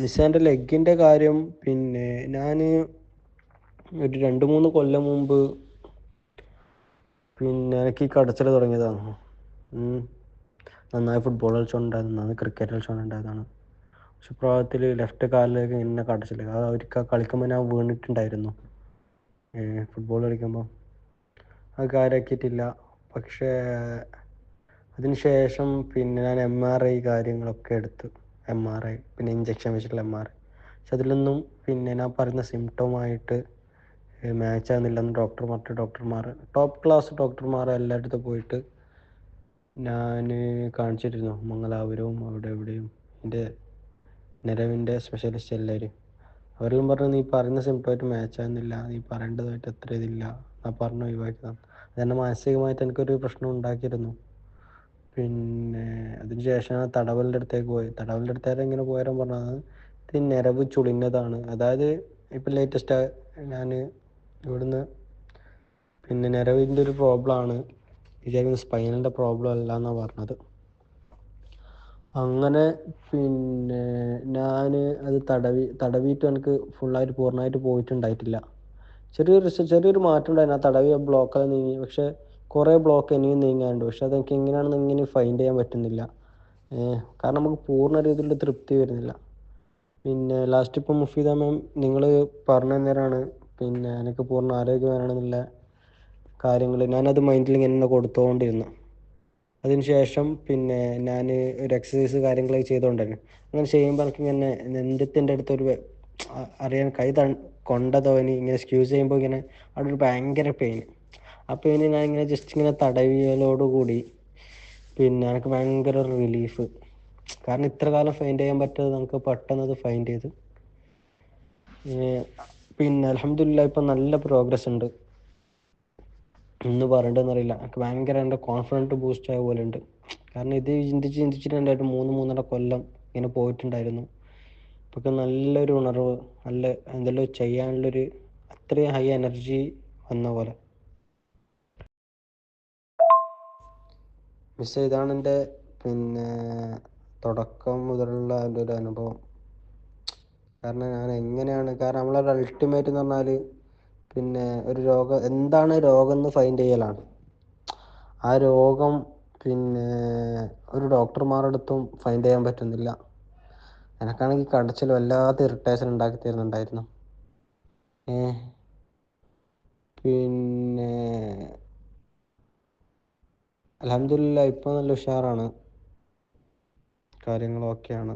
നിസ്സാന്റെ ലെഗിന്റെ കാര്യം പിന്നെ ഞാൻ ഒരു രണ്ട് മൂന്ന് കൊല്ലം മുമ്പ് പിന്നെ എനിക്ക് ഈ കടച്ചിൽ തുടങ്ങിയതാണ്. നന്നായി ഫുട്ബോൾ കളിച്ചോണ്ടായിരുന്നു നന്നായി ക്രിക്കറ്റ് കളിച്ചോണ്ടായതാണ് പക്ഷെ പ്രായത്തിൽ ലെഫ്റ്റ് കാലിലേക്ക് ഇങ്ങനെ കടച്ചില്ല അത് അവർക്ക് കളിക്കുമ്പോൾ ഞാൻ വീണിട്ടുണ്ടായിരുന്നു. ഫുട്ബോൾ കളിക്കുമ്പോൾ അത് കാര്യമാക്കിയിട്ടില്ല പക്ഷേ അതിന് ശേഷം പിന്നെ ഞാൻ എം ആർ ഐ കാര്യങ്ങളൊക്കെ എടുത്ത്. എം ആർ ഐ പിന്നെ ഇഞ്ചക്ഷൻ വെച്ചിട്ടുള്ള എം ആർ ഐ പക്ഷെ അതിലൊന്നും പിന്നെ ഞാൻ പറയുന്ന സിംറ്റമായിട്ട് മാച്ച് ആകുന്നില്ലെന്ന് ഡോക്ടർ പറഞ്ഞിട്ട് ഡോക്ടർമാർ ടോപ്പ് ക്ലാസ് ഡോക്ടർമാർ എല്ലായിടത്തും പോയിട്ട് ഞാൻ കാണിച്ചിരുന്നു. മംഗലാപുരവും അവിടെ ഇവിടെയും എന്റെ നിലവിന്റെ സ്പെഷ്യലിസ്റ്റ് എല്ലാവരും. അവരെല്ലാം പറഞ്ഞു നീ പറയുന്ന സിംറ്റമായിട്ട് മാച്ച് ആകുന്നില്ല നീ പറയേണ്ടതായിട്ട് അത്ര ഇതില്ല എന്നാ പറഞ്ഞു ഒഴിവാക്കി തന്നെ. അതെന്നെ മാനസികമായിട്ട് എനിക്കൊരു പ്രശ്നം ഉണ്ടാക്കിയിരുന്നു. പിന്നെ അതിന് ആ തടവലിന്റെ അടുത്തേക്ക് പോയത് തടവലിന്റെ അടുത്തേക്ക് ഇങ്ങനെ പോയാലും പറഞ്ഞത് ഇത് നിരവ് ചുളിഞ്ഞതാണ്. അതായത് ഇപ്പം ലേറ്റസ്റ്റ് ഞാൻ ഇവിടുന്ന് പിന്നെ നിരവിന്റെ ഒരു പ്രോബ്ലം ആണ്. വിചാരിക്കുന്നത് സ്പൈനലിന്റെ പ്രോബ്ലം അല്ല എന്നാണ് പറഞ്ഞത്. അങ്ങനെ പിന്നെ ഞാൻ അത് തടവി തടവിയിട്ട് എനിക്ക് ഫുള്ളായിട്ട് പൂർണമായിട്ട് പോയിട്ടുണ്ടായിട്ടില്ല. ചെറിയൊരു ചെറിയൊരു മാറ്റം ഉണ്ടായിരുന്നു. ആ തടവി ബ്ലോക്ക് നീങ്ങി. പക്ഷെ കുറേ ബ്ലോക്ക് ഇനിയും നീങ്ങാനുണ്ട്. പക്ഷെ അതെനിക്ക് എങ്ങനെയാണെന്ന് ഇങ്ങനെ ഫൈൻഡ് ചെയ്യാൻ പറ്റുന്നില്ല. കാരണം നമുക്ക് പൂർണ രീതിയിൽ തൃപ്തി വരുന്നില്ല. പിന്നെ ലാസ്റ്റ് ഇപ്പം മുഫീദ മാം നിങ്ങൾ പറഞ്ഞു തന്നേരാണ് പിന്നെ എനിക്ക് പൂർണ ആരോഗ്യം വേണമെന്നുള്ള കാര്യങ്ങൾ ഞാനത് മൈൻഡിൽ ഇങ്ങനെ കൊടുത്തുകൊണ്ടിരുന്നു അതിന് ശേഷം പിന്നെ ഞാൻ ഒരു എക്സസൈസ് കാര്യങ്ങളൊക്കെ ചെയ്തുകൊണ്ടായിരുന്നു അങ്ങനെ ചെയ്യുമ്പോൾ എനിക്ക് ഇങ്ങനെ നെഞ്ചത്തിന്റെ അടുത്തൊരു അറിയാൻ കൈ ത കൊണ്ട തോന്നി ഇങ്ങനെ സ്ക്യൂസ് ചെയ്യുമ്പോൾ ഇങ്ങനെ അവിടെ ഒരു ഭയങ്കര പെയിൻ ആ ഇനി ഞാൻ ഇങ്ങനെ ജസ്റ്റ് ഇങ്ങനെ തടവിയലോടുകൂടി പിന്നെ എനിക്ക് ഭയങ്കര റിലീഫ് കാരണം ഇത്ര കാലം ഫൈൻഡ് ചെയ്യാൻ പറ്റാതെ നമുക്ക് പെട്ടെന്ന് അത് ഫൈൻഡ് ചെയ്ത്. പിന്നെ അലഹമില്ല ഇപ്പം നല്ല പ്രോഗ്രസ് ഉണ്ട്. എന്ന് പറയണ്ടെന്നറിയില്ല എനിക്ക് ഭയങ്കര എന്റെ കോൺഫിഡന്റ് ബൂസ്റ്റ് ആയ പോലെ ഉണ്ട്. കാരണം ഇത് ചിന്തിച്ച് ചിന്തിച്ചിട്ട് ചിന്തിച്ചിട്ടുണ്ടായിട്ട് മൂന്ന് മൂന്നര കൊല്ലം ഇങ്ങനെ പോയിട്ടുണ്ടായിരുന്നു. ഇപ്പൊക്കെ നല്ലൊരു ഉണർവ് നല്ല എന്തെല്ലോ ചെയ്യാനുള്ളൊരു അത്രയും ഹൈ എനർജി വന്ന പോലെ. മിസ് ഇതാണ് എന്റെ പിന്നെ തുടക്കം മുതലുള്ള എന്റെ ഒരു അനുഭവം. കാരണം ഞാൻ എങ്ങനെയാണ് കാരണം നമ്മളൊരു അൾട്ടിമേറ്റ് എന്ന് പറഞ്ഞാൽ പിന്നെ ഒരു രോഗം എന്താണ് രോഗം എന്ന് ഫൈൻഡ് ചെയ്യലാണ്. ആ രോഗം പിന്നെ ഒരു ഡോക്ടർമാരടുത്തും ഫൈൻഡ് ചെയ്യാൻ പറ്റുന്നില്ല. എനക്കാണെങ്കിൽ കടച്ചിൽ വല്ലാത്ത ഇറിറ്റേഷൻ ഉണ്ടാക്കി തരുന്നുണ്ടായിരുന്നു. ഏ പിന്നെ അലഹമില്ല ഇപ്പോൾ നല്ല ഉഷാറാണ്. കാര്യങ്ങളൊക്കെയാണ്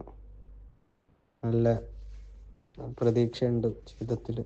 നല്ല പ്രതീക്ഷയുണ്ട് ജീവിതത്തിൽ